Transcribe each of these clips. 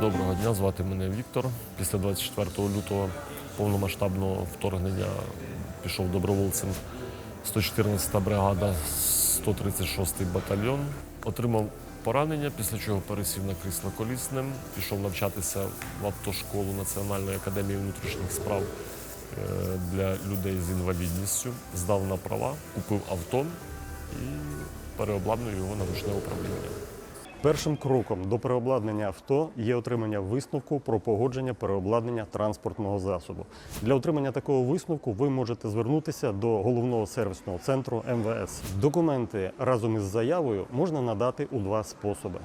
Доброго дня, звати мене Віктор. Після 24 лютого повномасштабного вторгнення пішов добровольцем 114-та бригада, 136 батальйон. Отримав поранення, після чого пересів на крісло колісне, пішов навчатися в автошколу Національної академії внутрішніх справ для людей з інвалідністю. Здав на права, купив авто і переобладнав його на ручне управління. Першим кроком до переобладнання авто є отримання висновку про погодження переобладнання транспортного засобу. Для отримання такого висновку ви можете звернутися до головного сервісного центру МВС. Документи разом із заявою можна надати у два способи: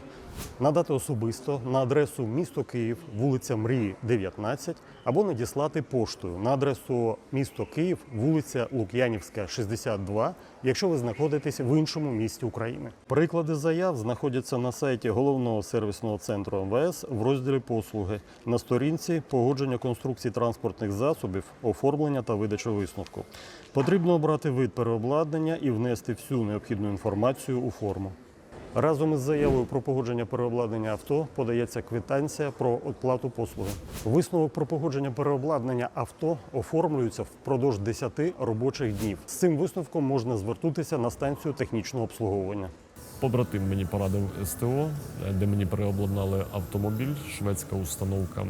надати особисто на адресу місто Київ, вулиця Мрії, 19, або надіслати поштою на адресу місто Київ, вулиця Лук'янівська, 62, якщо ви знаходитесь в іншому місті України. Приклади заяв знаходяться на сайті головного сервісного центру МВС в розділі послуги на сторінці погодження конструкцій транспортних засобів, оформлення та видача висновку. Потрібно обрати вид переобладнання і внести всю необхідну інформацію у форму. Разом із заявою про погодження переобладнання авто подається квитанція про оплату послуги. Висновок про погодження переобладнання авто оформлюється впродовж 10 робочих днів. З цим висновком можна звернутися на станцію технічного обслуговування. Побратим мені порадив СТО, де мені переобладнали автомобіль, шведська установка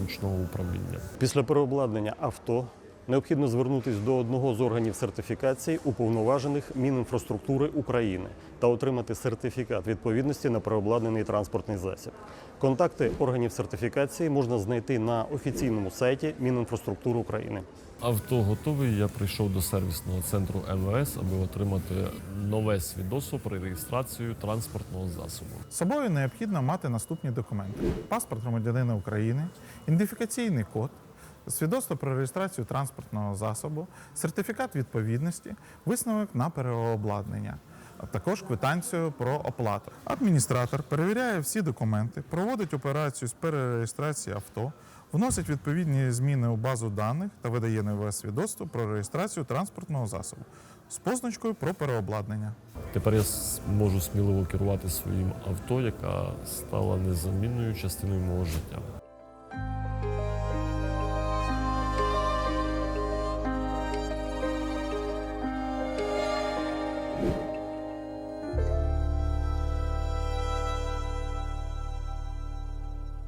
ручного управління. Після переобладнання авто необхідно звернутися до одного з органів сертифікації уповноважених Мінінфраструктури України та отримати сертифікат відповідності на переобладнаний транспортний засіб. Контакти органів сертифікації можна знайти на офіційному сайті Мінінфраструктури України. Авто готовий. Я прийшов до сервісного центру МВС, аби отримати нове свідоцтво про реєстрацію транспортного засобу. З собою необхідно мати наступні документи: паспорт громадянина України, ідентифікаційний код, свідоцтво про реєстрацію транспортного засобу, сертифікат відповідності, висновок на переобладнання. А також квитанцію про оплату. Адміністратор перевіряє всі документи, проводить операцію з перереєстрації авто, вносить відповідні зміни у базу даних та видає нове свідоцтво про реєстрацію транспортного засобу з позначкою про переобладнання. Тепер я можу сміливо керувати своїм авто, яка стала незамінною частиною мого життя.